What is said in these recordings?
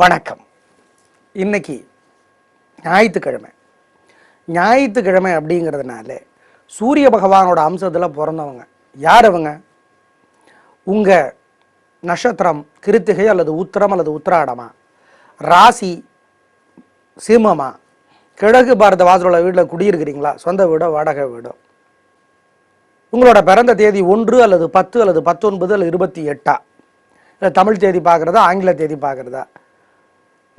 வணக்கம். இன்னைக்கு ஞாயிற்றுக்கிழமை. ஞாயிற்றுக்கிழமை அப்படிங்கிறதுனால சூரிய பகவானோட அம்சத்தில் பிறந்தவங்க யார் அவங்க? உங்கள் நட்சத்திரம் கிருத்திகை அல்லது உத்திரம் அல்லது உத்திராடமா? ராசி சிம்மமா? கிழக்கு பாரத வாசலோட வீட்டில் குடியிருக்கிறீங்களா? சொந்த வீடோ வாடகை வீடோ? உங்களோட பிறந்த தேதி ஒன்று அல்லது பத்து அல்லது பத்தொன்பது அல்லது இருபத்தி எட்டா? இல்லை தமிழ் தேதி பார்க்குறதா ஆங்கில தேதி பார்க்குறதா?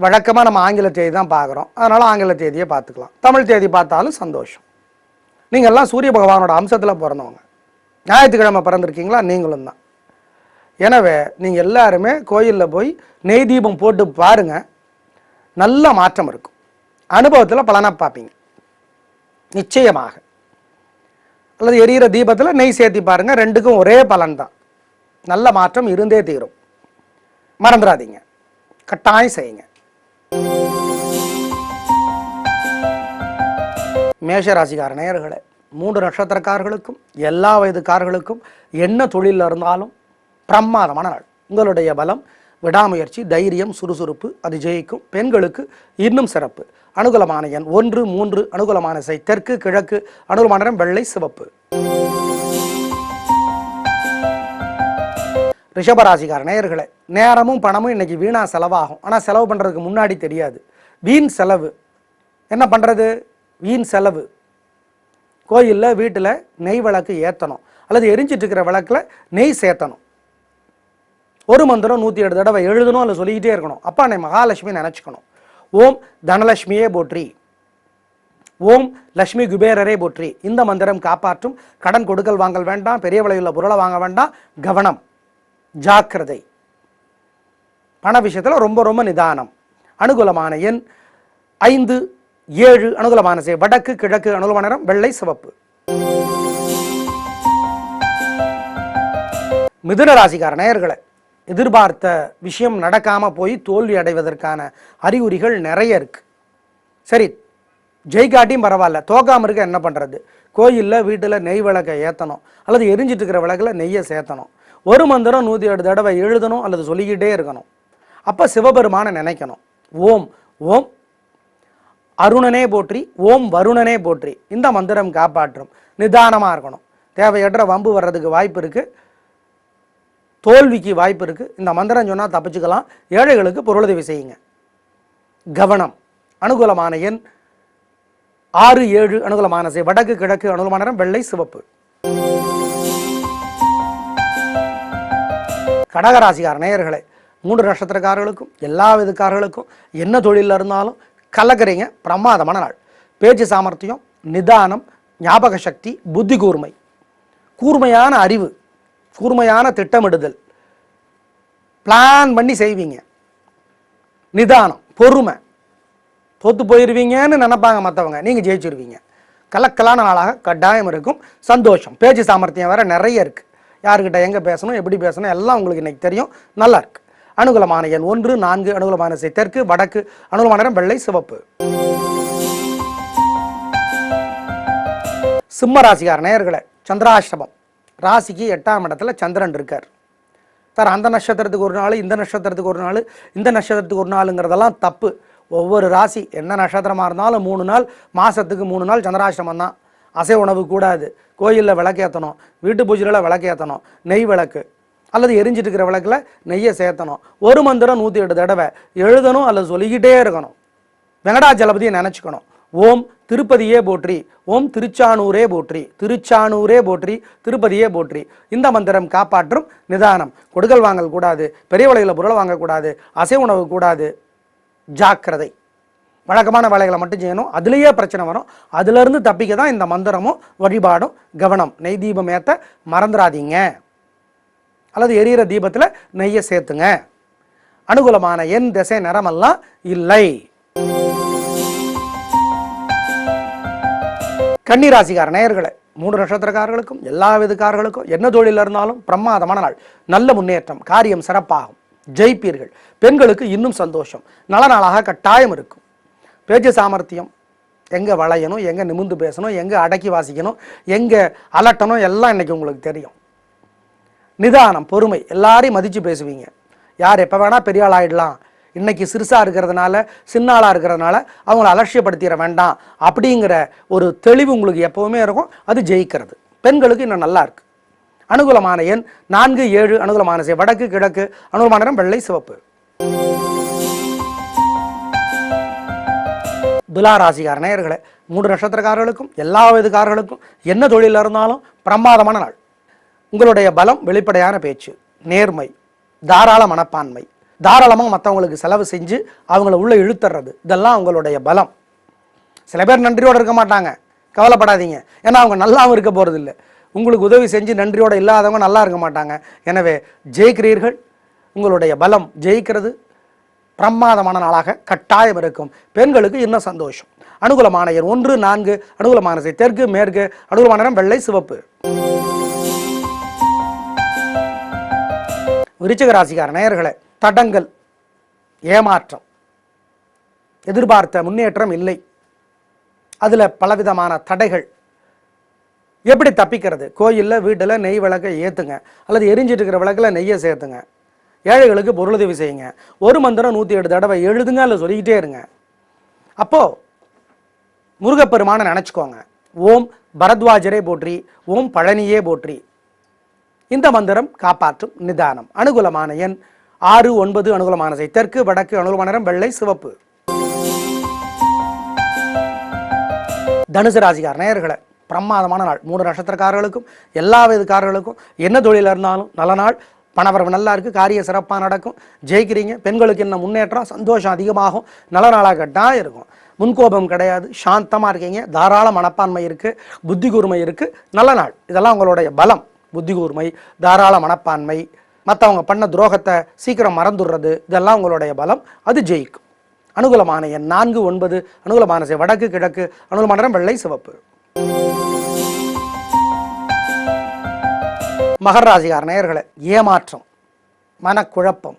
வழக்கமாக நம்ம ஆங்கில தேதி தான் பார்க்குறோம். அதனால் ஆங்கில தேதியை பார்த்துக்கலாம். தமிழ் தேதி பார்த்தாலும் சந்தோஷம். நீங்கள் எல்லாம் சூரிய பகவானோட அம்சத்தில் பிறந்தவங்க. ஞாயிற்றுக்கிழமை பிறந்திருக்கீங்களா? நீங்களும் தான். எனவே நீங்கள் எல்லாருமே கோயிலில் போய் நெய் தீபம் போட்டு பாருங்கள் நல்ல மாற்றம் இருக்கும். அனுபவத்தில் பலனாக பார்ப்பீங்க. நிச்சயமாக. அல்லது எரியிற தீபத்தில் நெய் சேர்த்தி பாருங்கள் ரெண்டுக்கும் ஒரே பலன் தான். நல்ல மாற்றம் இருந்தே தீரும். மறந்துடாதீங்க. கட்டாயம் செய்யுங்க. மேஷராசிக்கார நேயர்களே மூன்று நட்சத்திரக்காரர்களுக்கும் எல்லா வயதுக்காரர்களுக்கும் என்ன தொழிலில் இருந்தாலும் பிரமாதமான நாள். உங்களுடைய பலம் விடாமுயற்சி தைரியம் சுறுசுறுப்பு அது ஜெயிக்கும். பெண்களுக்கு இன்னும் சிறப்பு. அனுகூலமான எண் ஒன்று மூன்று அனுகூலமான செய் தெற்கு கிழக்கு அனுகூலமான நிறம் வெள்ளை சிவப்பு. ரிஷபராசிக்கார நேயர்களே நேரமும் பணமும் இன்னைக்கு வீணாக செலவாகும். ஆனால் செலவு பண்ணுறதுக்கு முன்னாடி தெரியாது. வீண் செலவு. என்ன பண்ணுறது வீண் செலவு. கோயிலில் வீட்டில் நெய் விளக்கு ஏற்றணும் அல்லது எரிஞ்சிட்டு இருக்கிற விளக்கில் நெய் சேர்த்தணும். ஒரு மந்திரம் நூற்றி எட்டு தடவை எழுதணும் அல்ல சொல்லிக்கிட்டே இருக்கணும். அப்பா நம்ம மகாலட்சுமி நினச்சிக்கணும். ஓம் தனலட்சுமியே போற்றி. ஓம் லட்சுமி குபேரரே போற்றி. இந்த மந்திரம் காப்பாற்றும். கடன் கொடுக்கல் வாங்கல் வேண்டாம். பெரிய விலையுள்ள பொருளை வாங்க வேண்டாம். கவனம். ஜாக்கிரதை. பண விஷயத்தில் ரொம்ப ரொம்ப நிதானம். அனுகூலமான எண் ஐந்து ஏழு அனுகூலமான செய் வடக்கு கிழக்கு அனுகூலமான நிறம் வெள்ளை சிவப்பு. மிதுன ராசிக்கார நேயர்களை எதிர்பார்த்த விஷயம் நடக்காமல் போய் தோல்வி அடைவதற்கான அறிகுறிகள் நிறைய இருக்கு. சரி ஜெய்காட்டியும் பரவாயில்ல. தோக்காமல் இருக்க என்ன பண்ணுறது கோயிலில் வீட்டில் நெய் விளக்கை ஏற்றணும் அல்லது எரிஞ்சிட்டு இருக்கிற விளக்கில் நெய்யை சேர்த்தணும். ஒரு மந்திரம் நூற்றி ஏழு தடவை எழுதணும் அல்லது சொல்லிக்கிட்டே இருக்கணும். அப்போ சிவபெருமானை நினைக்கணும். ஓம் ஓம். அருணனே போற்றி ஓம் வருணனே போற்றி. இந்த மந்திரம் காப்பாற்றும். நிதானமாக இருக்கணும். தேவையற்ற வம்பு வர்றதுக்கு வாய்ப்பு இருக்குது தோல்விக்கு வாய்ப்பு இருக்குது இந்த மந்திரம் சொன்னால் தப்பிச்சுக்கலாம். ஏழைகளுக்கு பொருளுதவி செய்யுங்க. கவனம். அனுகூலமான எண் ஆறு ஏழு அனுகூலமான செய் வடக்கு கிழக்கு அனுகூலமான நிறம் வெள்ளை சிவப்பு. கடகராசிகார நேயர்களே மூன்று நட்சத்திரக்காரர்களுக்கும் எல்லா விதக்காரர்களுக்கும் என்ன தொழிலில் இருந்தாலும் கலக்கிறீங்க பிரமாதமான நாள். பேச்சு சாமர்த்தியம் நிதானம் ஞாபக சக்தி புத்தி கூர்மை. கூர்மையான அறிவு கூர்மையான திட்டமிடுதல். பிளான் பண்ணி செய்வீங்க. நிதானம் பொறுமை. தோத்து போயிடுவீங்கன்னு நினைப்பாங்க மற்றவங்க நீங்கள் ஜெயிச்சிருவீங்க. கலக்கலான நாளாக கட்டாயம் இருக்கும். சந்தோஷம். பேச்சு சாமர்த்தியம் வேறு நிறைய இருக்குது யாருக்கிட்ட எங்கே பேசணும் எப்படி பேசணும் எல்லாம் உங்களுக்கு இன்றைக்கி தெரியும். நல்லாயிருக்கு அனுகூலமான எண் ஒன்று நான்கு அனுகூலமான செய் தெற்கு வடக்கு அனுகூலமான நிறம் வெள்ளை சிவப்பு. சிம்ம ராசிக்கார நேயர்களை சந்திராஷ்டமம். ராசிக்கு எட்டாம் இடத்துல சந்திரன் இருக்கார். சார் அந்த நட்சத்திரத்துக்கு ஒரு நாள் இந்த நட்சத்திரத்துக்கு ஒரு நாள் இந்த நட்சத்திரத்துக்கு ஒரு நாளுங்கிறதெல்லாம் தப்பு. ஒவ்வொரு ராசி என்ன நட்சத்திரமாக இருந்தாலும் மூணு நாள் மாதத்துக்கு மூணு நாள் சந்திராஷ்டமம் தான். அசை உணவு கூடாது. கோயிலில் விளக்கேற்றணும் வீட்டு பூஜையில் விளக்கேற்றணும் நெய் விளக்கு. அல்லது எரிஞ்சிட்டு இருக்கிற விளக்கில் நெய்யை சேர்த்தணும். ஒரு மந்திரம் நூற்றி எட்டு தடவை. எழுதணும் அல்லது சொல்லிக்கிட்டே இருக்கணும். வெங்கடாச்சலபதியை நினச்சிக்கணும். ஓம் திருப்பதியே போற்றி. ஓம் திருச்சானூரே போற்றி. திருச்சானூரே போற்றி. திருப்பதியே போற்றி. இந்த மந்திரம் காப்பாற்றும் நிதானம். கொடுக்கல் வாங்கல் கூடாது. பெரிய வலையில் பொருளை வாங்கக்கூடாது அசை உணவு கூடாது. ஜாக்கிரதை. வழக்கமான வேலைகளை மட்டும் செய்யணும். அதுலேயே பிரச்சனை வரும். அதுலேருந்து தப்பிக்க தான் இந்த மந்திரமும் வழிபாடும் கவனம். நெய் தீபம் ஏற்ற மறந்துடாதீங்க அல்லது எரியிற தீபத்தில் நெய்யை சேர்த்துங்க. அனுகூலமான என் திசை நிறமெல்லாம் இல்லை. கன்னிராசிக்கார நேயர்களை மூன்று நட்சத்திரக்காரர்களுக்கும் எல்லா விதக்காரர்களுக்கும் என்ன தொழிலில் இருந்தாலும் பிரமாதமான நாள். நல்ல முன்னேற்றம் காரியம் சிறப்பாகும். ஜெயிப்பீர்கள். பெண்களுக்கு இன்னும் சந்தோஷம். நல்ல நாளாக கட்டாயம் இருக்கும். பேச்சு சாமர்த்தியம் எங்கே வளையணும் எங்கே நிமிந்து பேசணும் எங்கே அடக்கி வாசிக்கணும் எங்கே அலட்டணும் எல்லாம் இன்றைக்கி உங்களுக்கு தெரியும். நிதானம் பொறுமை எல்லாரையும் மதித்து பேசுவீங்க. யார் எப்போ வேணால் பெரிய ஆள் ஆயிடலாம். இன்றைக்கி சிறுசாக இருக்கிறதுனால சின்னாளாக இருக்கிறதுனால அவங்கள அலட்சியப்படுத்திட வேண்டாம் அப்படிங்கிற ஒரு தெளிவு உங்களுக்கு எப்போவுமே இருக்கும். அது ஜெயிக்கிறது. பெண்களுக்கு இன்னும் நல்லா இருக்குது அனுகூலமான எண் நான்கு ஏழு அனுகூலமான செய் வடக்கு கிழக்கு அனுகூலமான நிறம் வெள்ளை சிவப்பு. துலா ராசிக்கார நேயர்களே மூன்று நட்சத்திரக்காரர்களுக்கும் எல்லா விதக்காரர்களுக்கும் என்ன தொழிலில் இருந்தாலும் பிரமாதமான நாள். உங்களுடைய பலம் வெளிப்படையான பேச்சு நேர்மை தாராள மனப்பான்மை. தாராளமாக மற்றவங்களுக்கு செலவு செஞ்சு அவங்கள உள்ளே இழுத்துறது. இதெல்லாம் உங்களுடைய பலம். சில பேர் நன்றியோடு இருக்க மாட்டாங்க. கவலைப்படாதீங்க. ஏன்னா அவங்க நல்லாவும் இருக்க போகிறது இல்லை உங்களுக்கு உதவி செஞ்சு நன்றியோடு இல்லாதவங்க நல்லா இருக்க மாட்டாங்க. எனவே ஜெயிக்கிறீர்கள். உங்களுடைய பலம் ஜெயிக்கிறது. பிரமாதமான நாளாக கட்டாயம் இருக்கும். பெண்களுக்கு இன்னும் சந்தோஷம். அனுகூலமான எண் ஒன்று நான்கு அனுகூலமான தெற்கு மேற்கு அனுகூலமான வெள்ளை சிவப்பு. விருச்சிக ராசிக்கார நேயர்களே தடங்கள் ஏமாற்றம் எதிர்பார்த்த முன்னேற்றம் இல்லை. அதில் பலவிதமான தடைகள். எப்படி தப்பிக்கிறது? கோயிலில் வீட்டில் நெய் விளக்கை ஏற்றுங்க அல்லது எரிஞ்சிட்டு இருக்கிற விளக்கில் நெய்யை சேர்த்துங்க. ஏழைகளுக்கு பொருளுதவி செய்யுங்க. ஒரு மந்திரம் நூற்றி எட்டு தடவை எழுதுங்க இல்லை சொல்லிக்கிட்டே இருங்க. அப்போது முருகப்பெருமானை நினச்சிக்கோங்க. ஓம் பரத்வாஜரே போற்றி ஓம் பழனியே போற்றி. இந்த மந்திரம் காப்பாற்றும் நிதானம். அனுகூலமான எண் ஆறு ஒன்பது அனுகூலமான செய் தெற்கு வடக்கு அனுகூலமான நிறம் வெள்ளை சிவப்பு. தனுசு ராசிகார் நேயர்களை பிரமாதமான நாள். மூணு நட்சத்திரக்காரர்களுக்கும் எல்லா விதக்காரர்களுக்கும் என்ன தொழில் இருந்தாலும் நல்ல நாள். பணவரவு நல்லா இருக்குது காரிய சிறப்பாக நடக்கும். ஜெயிக்கிறீங்க பெண்களுக்கு என்ன முன்னேற்றம் சந்தோஷம் அதிகமாகும் நல்ல நாளாக கட்டாயம் இருக்கும். முன்கோபம் கிடையாது சாந்தமாக இருக்கீங்க தாராள மனப்பான்மை இருக்குது புத்தி கூர்மை இருக்குது நல்ல நாள். இதெல்லாம் உங்களுடைய பலம். புத்தி கூர்மை தாராள மனப்பான்மை மற்றவங்க பண்ண துரோகத்தை சீக்கிரம் மறந்துடுறது இதெல்லாம் உங்களுடைய பலம். அது ஜெயிக்கும். அனுகூலமான எண் நான்கு ஒன்பது அனுகூலமான செய் வடக்கு கிழக்கு அனுகூலமான வெள்ளை சிவப்பு. மகர ராசிகார நேயர்களே ஏமாற்றம் மனக்குழப்பம்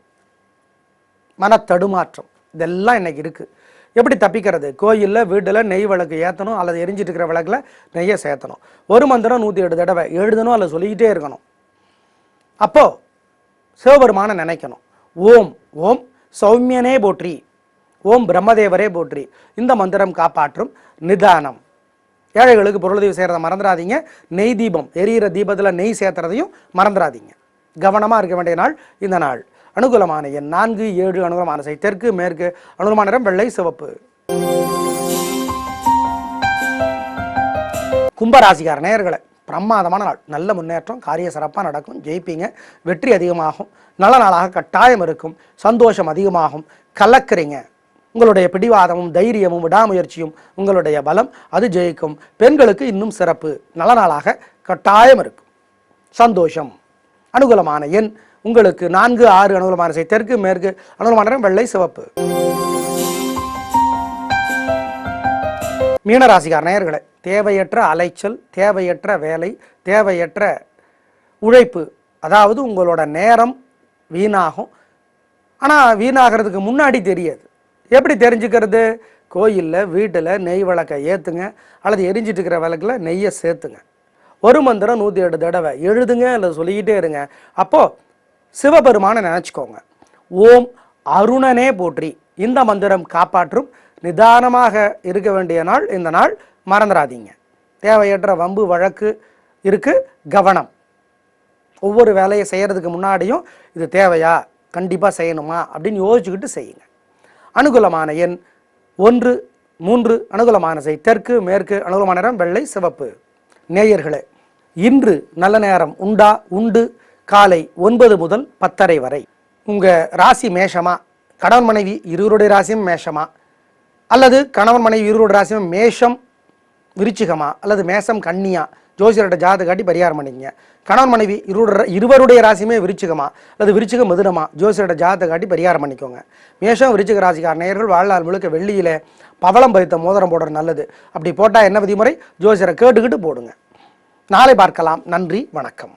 மனத்தடுமாற்றம் இதெல்லாம் இன்னைக்கு இருக்குது எப்படி தப்பிக்கிறது? கோயிலில் வீட்டில் நெய் விளக்கு ஏற்றணும் அல்லது எரிஞ்சிட்டு இருக்கிற விளக்கில் நெய்யை சேர்த்தணும். ஒரு மந்திரம் நூற்றி எட்டு தடவை எழுதணும் அல்ல சொல்லிக்கிட்டே இருக்கணும். அப்போது சிவபெருமானை நினைக்கணும். ஓம் ஓம் சௌமியனே போற்றி. ஓம் பிரம்மதேவரே போற்றி. இந்த மந்திரம் காப்பாற்றும் நிதானம். ஏழைகளுக்கு பொருளுதவி செய்கிறத மறந்துடாதீங்க. நெய் தீபம் எரியிற தீபத்தில் நெய் சேர்த்துறதையும் மறந்துடாதீங்க. கவனமாக இருக்க வேண்டிய நாள் இந்த நாள். அனுகூலமான எண் நான்கு ஏழு அனுகூலமான சை தெற்கு மேற்கு அனுகூலமான நிறம் வெள்ளை சிவப்பு. கும்பராசிகார நேயர்களை பிரமாதமான நாள். நல்ல முன்னேற்றம் காரிய சிறப்பாக நடக்கும் ஜெயிப்பீங்க. வெற்றி அதிகமாகும் நல்ல நாளாக கட்டாயம் இருக்கும் சந்தோஷம் அதிகமாகும் கலக்கிறீங்க. உங்களுடைய பிடிவாதமும் தைரியமும் விடாமுயற்சியும் உங்களுடைய பலம் அது ஜெயிக்கும். பெண்களுக்கு இன்னும் சிறப்பு நல்ல நாளாக கட்டாயம் இருக்கும். சந்தோஷம். அனுகூலமான எண் உங்களுக்கு நான்கு ஆறு அனுகூலமான செய் தெற்கு மேற்கு அனுகூலமான வெள்ளை சிவப்பு. மீனராசிகார் நேயர்களே தேவையற்ற அலைச்சல் தேவையற்ற வேலை தேவையற்ற உழைப்பு அதாவது உங்களோட நேரம் வீணாகும். ஆனால் வீணாகிறதுக்கு முன்னாடி தெரியாது. எப்படி தெரிஞ்சுக்கிறது? கோயிலில் வீட்டில் நெய் விளக்கை ஏற்றுங்க அல்லது எரிஞ்சிட்டு இருக்கிற விளக்கில் நெய்யை சேர்த்துங்க. ஒரு மந்திரம் நூற்றி எட்டு தடவை எழுதுங்க இல்லை சொல்லிக்கிட்டே இருங்க. அப்போது சிவபெருமானை நினச்சிக்கோங்க. ஓம் அருணனே போற்றி. இந்த மந்திரம் காப்பாற்றும் நிதானமாக இருக்க வேண்டிய நாள் இந்த நாள் மறந்துடாதீங்க தேவையற்ற வம்பு வழக்கு இருக்கு கவனம். ஒவ்வொரு வேலையை செய்கிறதுக்கு முன்னாடியும் இது தேவையா? கண்டிப்பாக செய்யணுமா? அப்படின்னு யோசிச்சுக்கிட்டு செய்யுங்க. அனுகூலமான எண் ஒன்று மூன்று அனுகூலமான செய். தெற்கு மேற்கு அனுகூலமான நேரம் வெள்ளை சிவப்பு. நேயர்களே இன்று நல்ல நேரம் உண்டா? உண்டு. காலை ஒன்பது முதல் பத்தரை வரை. உங்கள் ராசி மேஷமா? கணவன் மனைவி இருவருடைய ராசியும் மேஷமா? அல்லது கணவன் மனைவி இருவருடைய ராசியும் மேஷம் விருச்சிகமா? அல்லது மேஷம் கன்னியா? ஜோசியர்கிட்ட ஜாதகம் காட்டி பரிகாரம் பண்ணிக்கங்க. கணவன் மனைவி இருவருடைய இருவருடைய ராசியுமே விருச்சிகமா? அல்லது விருச்சிக மிதுனமா? ஜோசியர்கிட்ட ஜாதகம் காட்டி பரிகாரம் பண்ணிக்கோங்க. மேஷம் விருச்சிக ராசிக்கார நேயர்கள் வாழ்நாள் முழுக்க வெள்ளியில் பவளம் பதித்த மோதிரம் போடுறது நல்லது. அப்படி போட்டால் என்ன விதிமுறை? ஜோசியரை கேட்டுக்கிட்டு போடுங்க. நாளை பார்க்கலாம். நன்றி வணக்கம்.